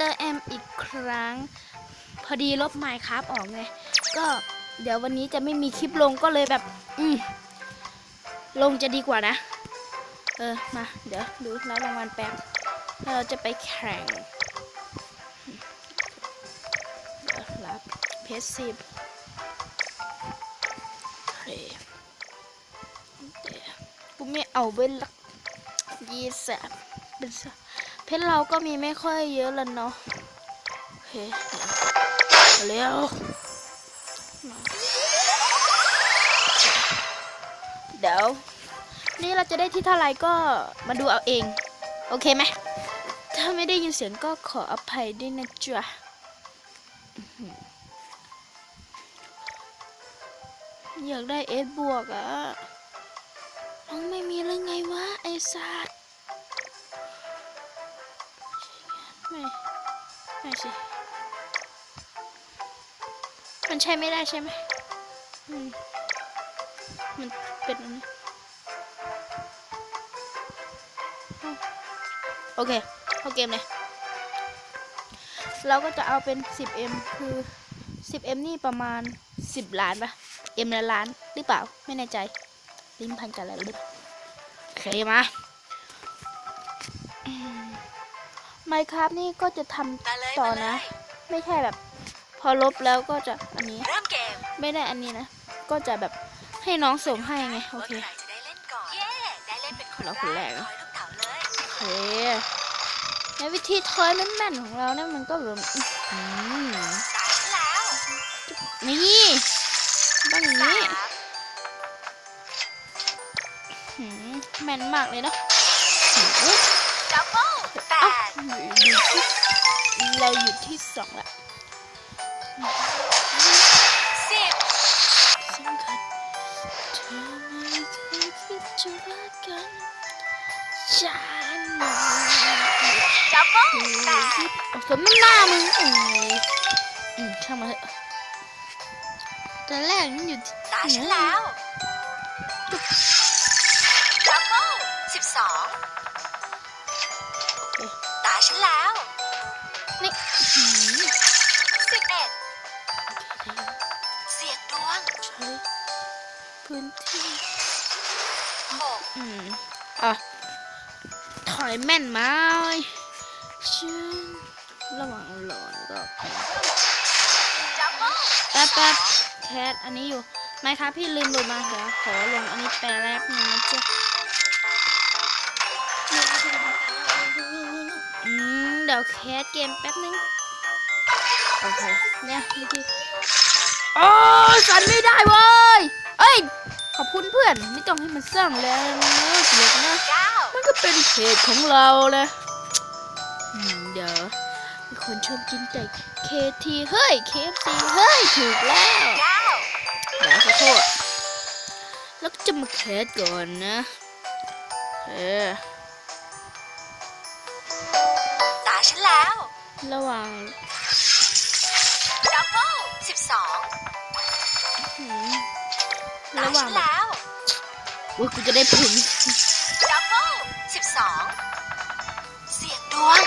ตอร์แอมอีกครั้ง พอดีลบไมค์ครับออกไง ก็เดี๋ยววันนี้จะไม่มีคลิปลงก็เลยแบบ อืมลงจะดีกว่านะ เออ มา เดี๋ยวดูรับรางวัลแป๊บแล้วเราจะไปแข่งรับเพชรสิบเฮ้ยเดี๋ยวกูไม่เอาเว้นละยี่สิบเป็นส เพชรเราก็มีไม่ค่อยเยอะแล้วเนาะโอเคเร็วเดี๋ยว นี่เราจะได้ที่เท่าไรก็มาดูเอาเอง โอเคไหมถ้าไม่ได้ยินเสียงก็ขออภัยด้วยนะจ๊ะอยากได้เอสบวกอะน้องไม่มีหรือไงวะไอ้สัตว์ ไม่ไม่สิ มันใช้ไม่ได้ใช่ไหมมันเป็นอันนี้โอเคเข้าเกมเลย เราก็จะเอาเป็น 10m คือ 10m นี่ประมาณ 10 ล้านปะ m ละล้านหรือเปล่า ไม่แน่ใจ ลิ้นพันกันแล้วหรือเปล่าโอเคมา ไมครับนี่ก็จะทมาเลยำต่อมาเลนะยไม่ใช่แบบ พอลบแล้วก็จะอันนี้เริ่มเกมไม่ได้อันนี้นะ ก็จะแบบให้น้องส่งให้ไง โอว่าเคใครจะได้เล่นก่อนเย้ได้เล่นเป็นคนเราคนแรกคอะอยลูกเต๋าเลยโอเคในวิธีทอยแม่นๆของเราเนี่ยมันก็แบบอื้อหือตายฉันแล้วนี่ต้องอย่างสานี้มหืมแม่นมากเลยเนาะ เราอยู่ที่สองละสิบสำคัญเธอไม่เคยคิดจะรักกันฉันไม่ดับเบิลเคยแปดคิดเอาสมน้ำหน้ามึงอืมอืมช่างมาเถอะตอนแรกนี่อยู่ที่ตาฉันแล้ว ใช้พื้นที่หกอืมอะถอยแม่นไหมฉันระหว่างรอก็แป๊บแป๊บแคทอันนี้อยู่ไม่ครับพี่ลืมลดมาเดี๋ยวขอลงอันนี้แปลแรกหนึ่งนะจ๊ะอืมเดี๋ยวแคสเกมแป๊บนึงโอเคเนี่ยวิธี โอ้ยสั่นไม่ได้เว้ยเอ้ย ขอบคุณเพื่อน ไม่ต้องให้มันสร้างแรงนะเสียนะเก้ามันก็เป็นเพจของเราเลยอืมเดี๋ยวมีคนชอบกินแต่เคทีเฮ้ยเคฟซีเฮ้ย ถูกแล้วเก้าเดี๋ยวขอโทษ แล้วก็จะมาแคสก่อนนะ เออตาฉันแล้ว ระหว่างาระหว่าฉังนแล้วอุ้ยกูจะได้ผลดับเบิลสิบสองเสียงดวง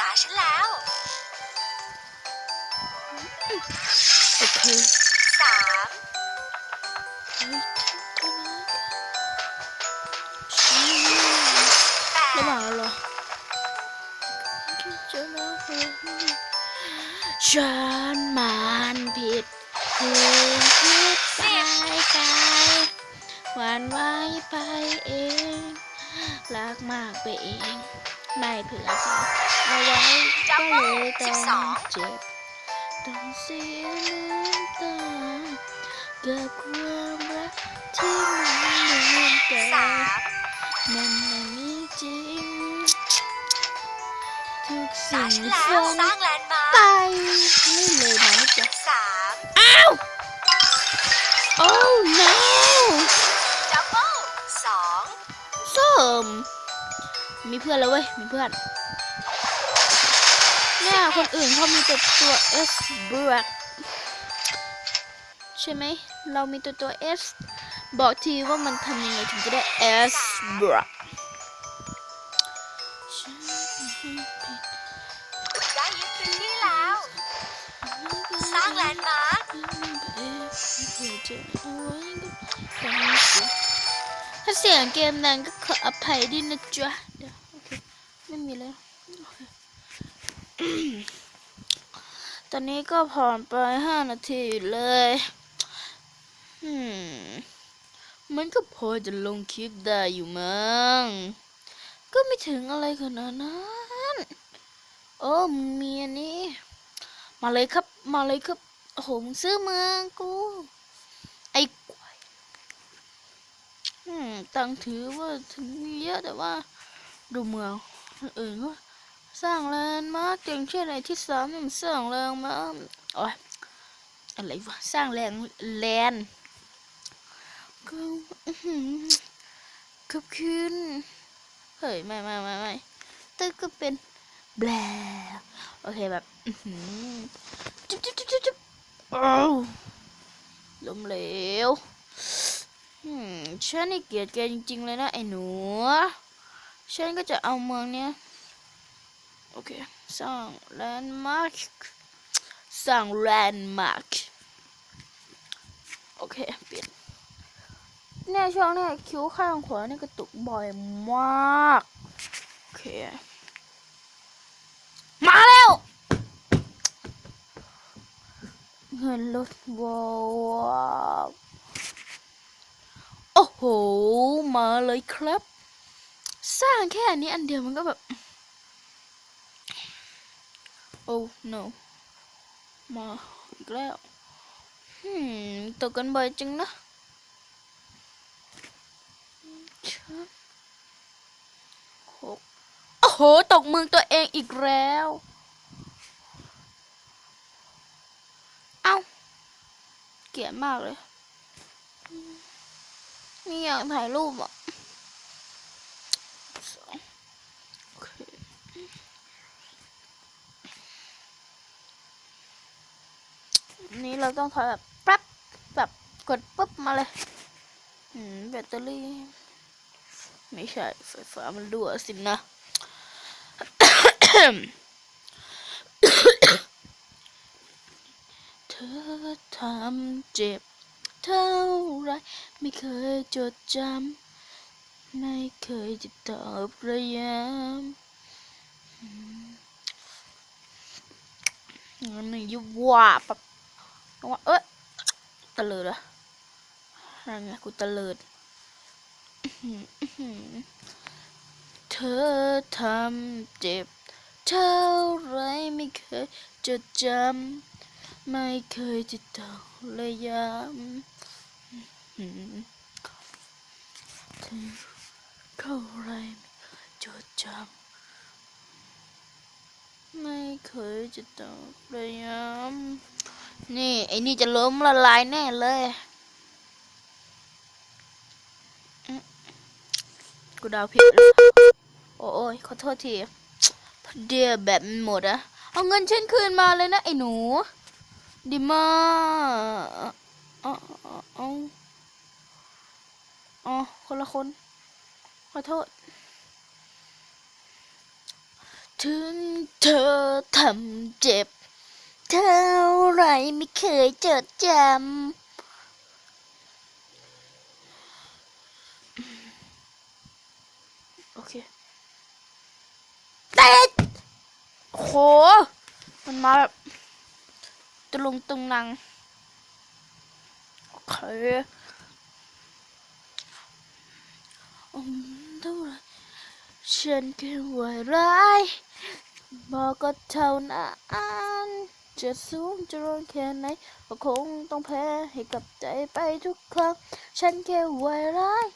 ตาฉันแล้ว ฉันมันผิดคืนคิดไปไกลหวานไว้ไปเอง รักมากไปเอง ไม่เผื่อใจเอาไว้ก็เลยต้องเจ็บ ต้องเสียน้ำตากับความรักที่มันลืมแต่สามมันไม่มีจ ทุกตาสิ่งฉันแล้วส่งสร้างแลนด์มาไปร์คไม่เลยมานะจ๊ะสามอ้าวโอ้ no ดับเบิลสองส้มมีเพื่อนแล้วเว้ย มีเพื่อนเนี่ยคนอื่นเขามีแต่ตัว S บวกใช่ไหม เรามีตัวตัว S บอกทีว่ามันทำยังไงถึงจะได้ S บวกานมาถ้าเสียงเกมดังก็ขออภัยด้วยนะจ๊ะเดี๋ยวโอเคไม่มีแล้วตอนนี้ก็ผ่านไปห้านาทีอยู่เลยมมันก็พอจะลงคลิปได้อยู่มั้ง ก็ไม่ถึงอะไรขนาดนั้นโอ้มีอันนี้ มาเลยครับ มาเลยครับ โอ้โห มึงซื้อเมืองกู ไอ้อืมตังถือว่าถึงมีเยอะแต่ว่า ดูเมืองอื่นก็สร้างแลนด์มาร์กอย่างเช่นไอที่สามนี่มันสร้างแลนด์มาร์กโอ้ยอะไรวะสร้างแลนด์แลนด์ก็ขับคืนเฮ้ยไม่ไม่ไม่ไม่ตึกก็เป็นแบลโอเคแบบจุ๊บจุ๊บจุ๊บจุ๊บ ล้มเหลวฉันนี่เกลียดแกจริง ๆ เลยนะ ไอ้หนู ฉันก็จะเอาเมืองเนี้ย โอเค สร้างแลนด์มาร์ค สร้างแลนด์มาร์ค โอเค เปลี่ยนเนี่ยช่วงเนี้ยคิ้วข้างขวานี่กระตุกบ่อยมาก โอเค มาแล้ว เงินลดว้าวโอ้โห มาเลยครับ สร้างแค่อันนี้อันเดียวมันก็แบบ โอ้ no มาอีกแล้วหืมตกกันบ่อยจังนะชับหกโอ้โห ตกมืองตัวเองอีกแล้ว เอ้า เกลียดมากเลยไม่อยากถ่ายรูปอะสองโอเคนี่เราต้องถอยแบบแป๊บแบบกดปุ๊บมาเลย อืมแบตเตอรี่ ไม่ใช่ไฟฟ้ามันรั่วสินะ เธอทำเจ็บ เท่าไรไม่เคยจดจำไม่เคยจะตอบระยำอืมงั้นหนึ่งยุบว่าแบบว่าเอ้ยตะเลิดอะนั่นไงกูตะเลิดเธอทำเจ็บ เท่าไรไม่เคยจดจำ ไม่เคยจะต้องระยำอืมเธอเท่าไรไม่เคยจดจำไม่เคยจะต้องระยำนี่ ไอ้นี่จะล้มละลายแน่เลยกูดาวผิดแล้วโอ้ยขอโทษทีเดียแบบหมดอะเอาเงินฉันคืนมาเลยนะ ไอ้หนู ดีมาอ๋ออ๋ออ๋ออ๋อคนละคน ขอโทษ ถึงเธอทำเจ็บ เท่าไรไม่เคยจดจำโอเคเต็ดโห มันมาแบบ ตะลุงตุงนังโอเคอืมท่าไหรฉันแค่ไหวร้ายบอกก็เท่านั้นจะสูงจะร้อนแค่ไหนก็คงต้องแพ้ให้กับใจไปทุกครั้งฉันแค่ไหวร้าย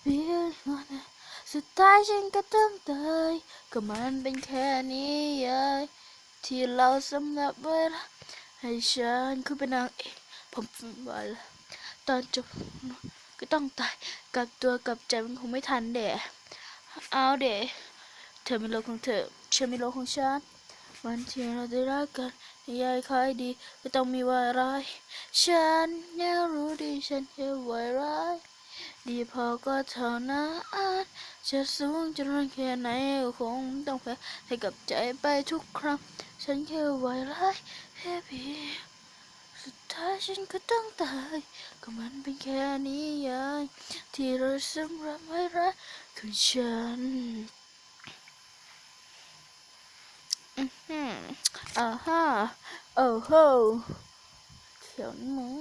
เพียงวันสุดท้ายฉันก็ต้องตายก็มันเป็นแค่นี้ยายที่เราสำนับเวลา ให้ฉันคือเป็นนางเอกผมฝันไว้แล้วตอนจบก็ต้องตายกลับตัวกลับใจมันคงไม่ทันเดะเอาเดะเธอมีโลกของเธอฉันมีโลกของฉันวันที่เราได้รักกันยายคล้ายดีก็ต้องมีวายร้ายฉันยังรู้ดีฉันแค่วายร้ายดีพอก็เท่านั้นจะสูงจะรังแค่ไหนก็คงต้องแพ้ให้กับใจไปทุกครั้งฉันแค่วายร้าย แค่เพียงสุดท้ายฉันก็ต้องตาย ก็มันเป็นแค่นิยายที่เราสำรับไว้รักของฉันอือหืออ่าฮะโอ้โหเขียนมึง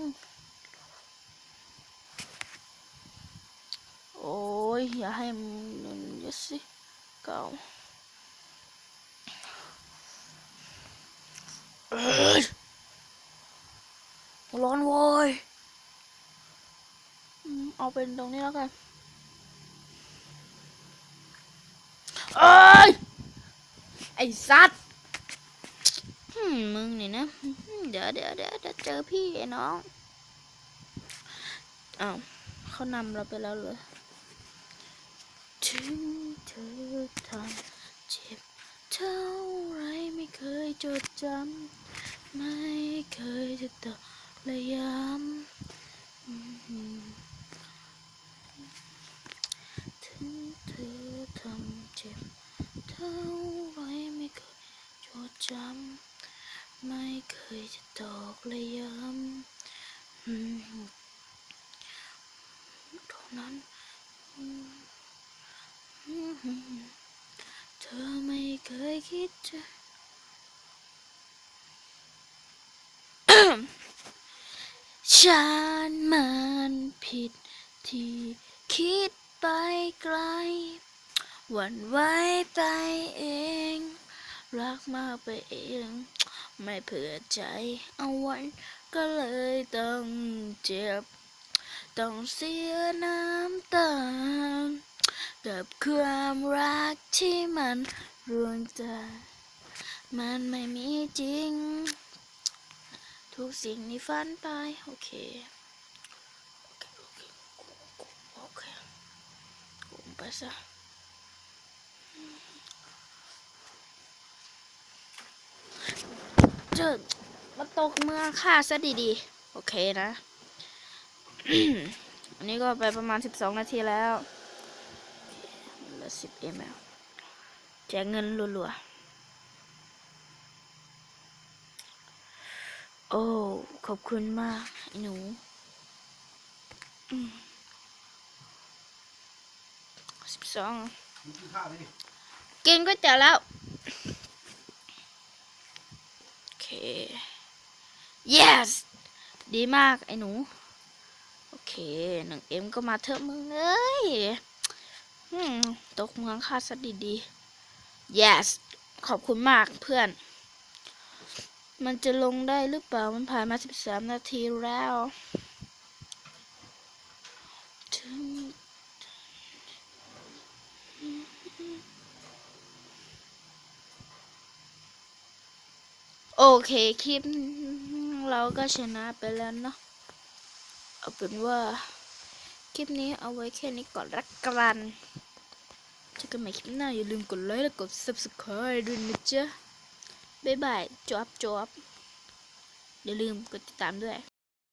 โอ้ยอย่าให้มันเยอะสิเก่าเอ้ย ร้อนโว้ยอืมเอาเป็นตรงนี้แล้วกันเอ้ย ไอ้สัตว์มึงนี่นะเดี๋ยวเดี๋ยวเดี๋ยวเดี๋ยวเจอพี่ไอ้น้อง อ้าวเขานำเราไปแล้วเลยถึงเธอทำเจ็บเท่าไรไม่เคย จดจำไม่เคยจะตกและย้ำถึงเธอทำเจ็บเท่าไรไม่เคยจดจำไม่เคยจะตกและย้ำอืมเท่านั้นเธอไม่เคยคิดจะ ฉันมันผิดที่คิดไปไกลหวั่นไหวไปเอง รักมากไปเอง ไม่เผื่อใจเอาไว้ก็เลยต้องเจ็บ ต้องเสียน้ำตากับความรักที่มันรวงใจมันไม่มีจริง ทุกสิ่งในฝันไปโอเคโอเคโอเคโอเคกูไปซะเจอมาตกเมืองค่าซะดีๆ โอเคนะอันนี้ก็ไปประมาณ 12 นาทีแล้วเหลือ10 ml แจกเงินรัวๆ โอ้ ขอบคุณมากไอ้หนู สิบสอง กินก๋วยเตี๋ยวแล้ว โอเค yes ดีมากไอ้หนู โอเคหนึ่งเอ็มก็มาเถอะมึงเอ้ยตกเมืองค่าสัตดีๆ yes ขอบคุณมากเพื่อน มันจะลงได้หรือเปล่า มันผ่านมาสิบสามนาทีแล้ว โอเค คลิปเราก็ชนะไปแล้วเนาะ เอาเป็นว่า คลิปนี้เอาไว้แค่นี้ก่อนละกันเจอกันใหม่คลิปหน้า อย่าลืมกดไลค์และกด subscribe ด้วยนะจ๊ะ บ๊ายบายจวบจวบอย่าลืมกดติดตามด้วย